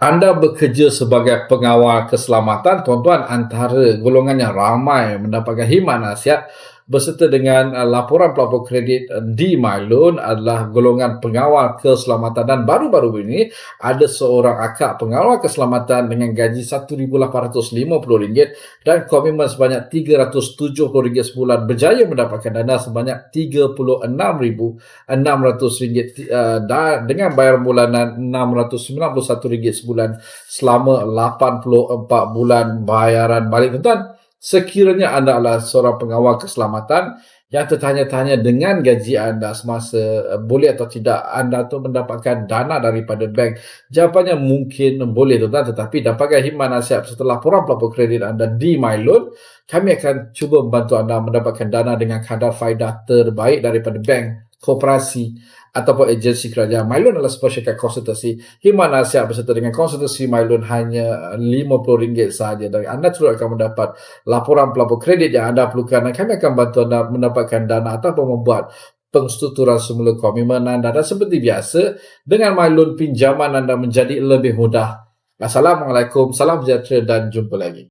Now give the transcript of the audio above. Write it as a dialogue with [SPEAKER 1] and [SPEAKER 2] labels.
[SPEAKER 1] Anda bekerja sebagai pengawal keselamatan, tuan-tuan, antara golongan yang ramai mendapatkan khidmat nasihat berserta dengan uh, laporan pelapor kredit uh, di MyLoan adalah golongan pengawal keselamatan dan baru-baru ini ada seorang akak pengawal keselamatan dengan gaji RM1,850 dan komitmen sebanyak RM370 sebulan berjaya mendapatkan dana sebanyak RM36,600 uh, dan dengan bayar bulanan RM691 sebulan selama 84 bulan bayaran balik tuan-tuan sekiranya anda adalah seorang pengawal keselamatan yang tertanya-tanya dengan gaji anda semasa uh, boleh atau tidak anda tu mendapatkan dana daripada bank. Jawapannya mungkin boleh tuan-tuan. Tetapi dapatkan khidmat nasihat setelah laporan pelapor kredit anda di MyLoan kami akan cuba membantu anda mendapatkan dana dengan kadar faedah terbaik daripada bank koperasi ataupun agensi kerajaan. MyLoan adalah sebuah syarikat konsultasi. Khidmat nasihat berserta dengan konsultasi MyLoan hanya RM50 sahaja. Dan anda terus akan mendapat laporan pelapor kredit yang anda perlukan dan kami akan bantu anda mendapatkan dana ataupun membuat pengstrukturan semula komitmen anda. Dan seperti biasa, dengan MyLoan pinjaman anda menjadi lebih mudah. Assalamualaikum, salam sejahtera dan jumpa lagi.